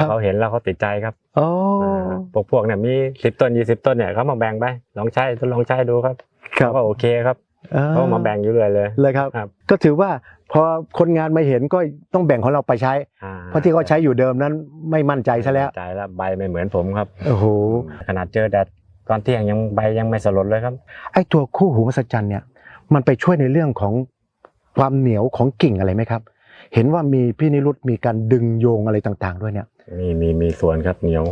ครับเขาเห็นแล้วเขาติดใจครับโอ้าพวกพวกเนี่ยมีสิบต้นยี่สิบต้นเนี่ยเขามาแบ่งไปลองใช้ทดลองใช้ดูครับครับเขาก็โอเคครับอ่เขามาแบ่งอยู่เรื่อยเลยเลยครับครับ ก็ถือว่าพอคนงานมาเห็นก็ต้องแบ่งของเราไปใช้อ่เพราะที่เขาใช้อยู่เดิมนั้นไม่มั่นใจซะแล้วใจแล้วใบไม่เหมือนผมครับโอ้โหขนาดเจอแดดตอนเที่ยงยังใบยังไม่สลดเลยครับ ไอ้ตัวคู่หูมหัศจรรย์เนี่ยมันไปช่วยในเรื่องของความเหนียวของกิ่งอะไรไหมครับ เห็นว่ามีพี่นิรุตมีการดึงโยงอะไรต่างๆ ด้วยเนี่ย มีมีมีส่วนครับเหนียว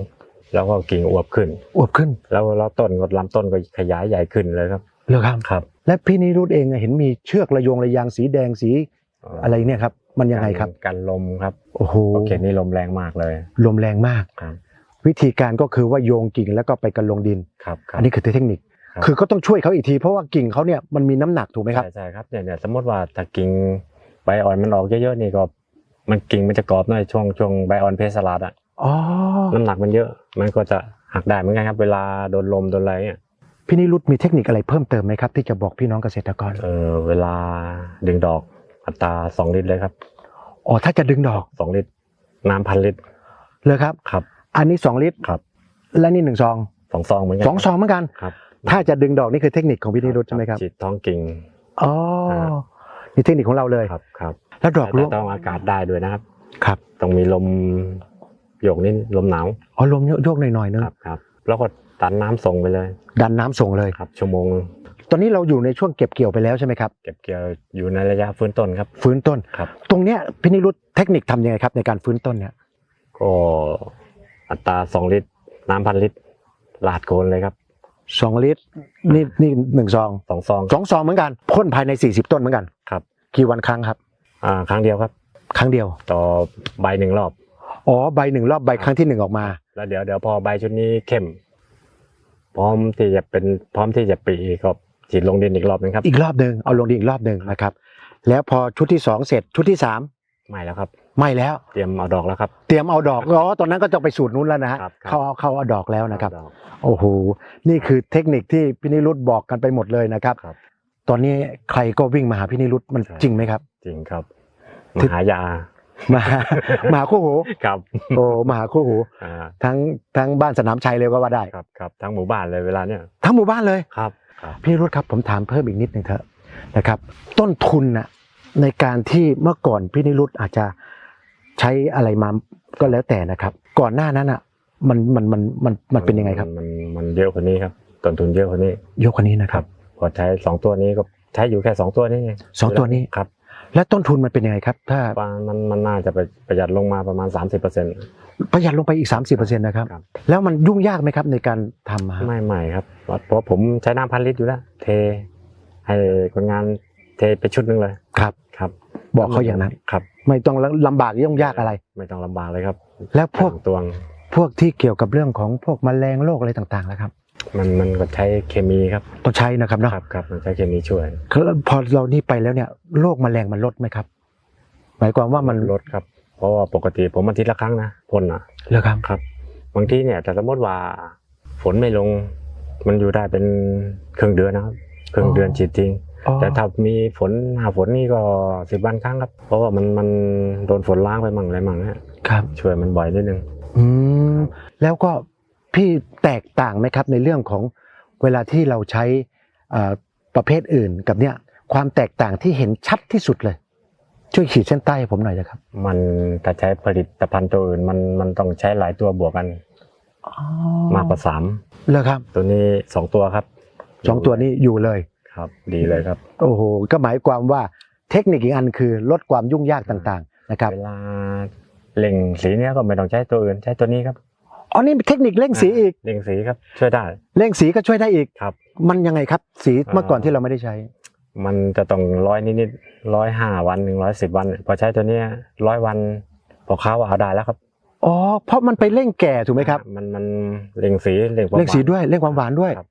แล้วก็กิ่งอวบขึ้น อวบขึ้นแล้วแล้วต้นก็ลำต้นก็ขยายใหญ่ขึ้นเลยครับเลยครับครับ และพี่นิรุตเองเห็นมีเชือกระโยงระยางสีแดงสีอะไรเนี่ยครับ มันยังไงครับกันกันลมครับโอ้โหโอเคนี่ลมแรงมากเลย ลมแรงมากครับ วิธีการก็คือว่าโยงกิ่งแล้วก็ไปกันลงดินครับครับอันนี้คือเทคนิคครับคือก็ต้องช่วยเขาอีกทีเพราะว่ากิ่งเขาเนี่ยมันมีน้ำหนักถูกไหมครับใช่ใช่ครับเนี่ยเนี่ยสมมติว่าถ้ากิ่งใบอ่อนมันออกเยอะๆนี่ก็ มันกิ่งมันจะกรอบหน่อยช่วงช่วงใบอ่อนเพสลาดอะอ๋อน้ำหนักมันเยอะ มันก็จะหักได้เหมือนกันครับ เวลาโดนลมโดนอะไรเนี่ยพี่นิรุตมีเทคนิคอะไรเพิ่มเติมไหมครับ ที่จะบอกพี่น้องเกษตรกรเออเวลาดึงดอกอัตราสองลิตรเลยครับอ๋อถ้าจะดึงดอกสองลิตร น้ำพันลิตรเลยครับครับ อันนี้สองลิตรครับ และนี่หนึ่งซองสองซองเหมือนกันสองซองเหมือนกันครับ ถ้าจะดึงดอกนี่คือเทคนิคของพี่นิรุตใช่ไหมครับฉีดท้องกิ่งอ๋อครับนี่เทคนิคของเราเลยครับครับ แล้วดอกร่วงแต่ต้องอากาศได้ด้วยนะครับ ครับ ต้องมีลมโยกนิดลมหนาวอ๋อลมโยกๆหน่อยๆนึงครับครับ แล้วก็ตันน้ำส่งไปเลย ดันน้ำส่งเลยครับชั่วโมงนึงตอนนี้เราอยู่ในช่วงเก็บเกี่ยวไปแล้วใช่ไหมครับ เก็บเกี่ยวอยู่ในระยะฟื้นต้นครับ ฟื้นต้นครับ ตรงเนี้ยพี่นิรุตเทคนิคทำยังไงครับในการฟื้นต้นเนี่ยก็อัตราสองลิตร น้ำพันลิตรลาดโคนเลยครับสองลิตรนี่นี่หนึ่งซองสองซองสองซองเหมือนกันพ่นภายใน40ต้นเหมือนกันครับ กี่วันครั้งครับ อ่าครั้งเดียวครับ ครั้งเดียว ต่อใบหนึ่งรอบ อ๋อใบหนึ่งรอบใบครั้งที่หนึ่งออกมา แล้วเดี๋ยวเดี๋ยวพอใบชุดนี้เข้ม พร้อมที่จะเป็นพร้อมที่จะปีก็ฉีดลงดินอีกรอบหนึงครับอีกรอบหนึ่งเอาลงดินอีกรอบหนึ่งนะครับ แล้วพอชุดที่สองเสร็จชุดที่สามไม่แล้วครับ ไม่แล้ว เตรียมเอาดอกแล้วครับ เตรียมเอาดอกอ๋อตอนนั้นก็จะไปสูตรนู้นแล้วนะฮะครับครับ เขาเอาเขาเอาดอกแล้วนะครับ เอาดอก โอ้โห นี่คือเทคนิคที่พี่นิรุตบอกกันไปหมดเลยนะครับ ครับ ตอนนี้ใครก็วิ่งมาหาพี่นิรุตมันใช่จริงไหมครับ จริงครับที่มหายามามาคู่หูครับโอ้มาหาคู่หูอ่าทั้งทั้งบ้านสนามชัยเลยก็ว่าได้ครับครับทั้งหมู่บ้านเลยเวลาเนี้ยทั้งหมู่บ้านเลยครับครับพี่นิรุตครับผมถามเพิ่มอีกนิดหนึ่งเถอะนะครับ ต้นทุนน่ะในการที่เมื่อก่อนพี่นิรุตอาจจะใช้อะไรมาก็แล้วแต่นะครับ ก่อนหน้านั้นอะ มันมันมันมันมันเป็นยังไงครับ มันมันเยอะกว่านี้ครับต้นทุนเยอะกว่านี้ยกคนนี้นะคครัรับ บพอใช้สองตัวนี้ก็ใช้อยู่แค่สองตัวนี้เองสองตัวนี้ครับ และต้นทุนมันเป็นยังไงครับ ถ้าประมาณมันมันน่าจะไปประหยัดลงมาประมาณ 30%เปอร์เซ็นต์ประหยัดลงไปอีก 30%นะครับครับ แล้วมันยุ่งยากไหมครับในการทำฮะไม่ไม่ครับ เพราะผมใช้น้ำพันลิตรอยู่แล้ว เทให้คนงานเทไปชุดหนึงเลยครับครับ บอกเขาอย่างนั้นครับ ไม่ต้องลำบากยุ่งยากอะไร ไม่ต้องลำบากเลยครับ แล้วพวกตวงพวกที่เกี่ยวกับเรื่องของพวกแมลงโรคอะไรต่างๆนะครับ มันมันก็ใช้เคมีครับต้องใช้นะครับเนาะครับครับมันใช้เคมีช่วยคือพอเรานี่ไปแล้วเนี่ยโรคแมลงมันลดไหมครับ หมายความว่ามันลดครับ เพราะว่าปกติผมอาทิตย์ละครั้งนะพ่นอะเหรอครับครับบางทีเนี่ยแต่สมมติว่าฝนไม่ลง มันอยู่ได้เป็นครึ่งเดือนนะครับครึ่งเดือนฉีดทิ้งอ๋อแต่ถ้ามีฝนหน้าฝนนี่ก็สิบวันครั้งครับ เพราะว่ามันมันโดนฝนล้างไปมั่งอะไรมั่งฮะครับช่วยมันบ่อยนิดนึงอืมแล้วก็ พี่แตกต่างไหมครับในเรื่องของเวลาที่เราใช้เอ่อประเภทอื่นกับเนี่ยความแตกต่างที่เห็นชัดที่สุดเลย ช่วยขีดเส้นใต้ให้ผมหน่อยนะครับ มันถ้าใช้ผลิตภัณฑ์ตัวอื่นมันมันต้องใช้หลายตัวบวกกันมากกว่าสามเลยครับ ตัวนี้สองตัวครับสองตัวนี้อยู่เลยครับ ดีเลยครับ โอ้โหก็หมายความว่าเทคนิคอีกอันคือลดความยุ่งยากต่างๆ นะครับ เวลาเล่งสีเนี้ยก็ไม่ต้องใช้ตัวอื่นใช้ตัวนี้ครับ อ๋อนี่เทคนิคเร่งสีอีกเล่งสีครับช่วยได้เร่งสีก็ช่วยได้อีกครับ มันยังไงครับ สีเมื่อก่อนที่เราไม่ได้ใช้ มันจะต้องร้อยนิดๆร้อยห้าวันหนึ่งร้อยสิบวัน พอใช้ตัวเนี้ยร้อยวันพอเขาเอาได้แล้วครับอ๋อเพราะมันไปเร่งแก่ถูกไหมครับ มันมันเล่งสีเล่งความเร่งสีหวานด้วยเร่งความหวานด้วยครับ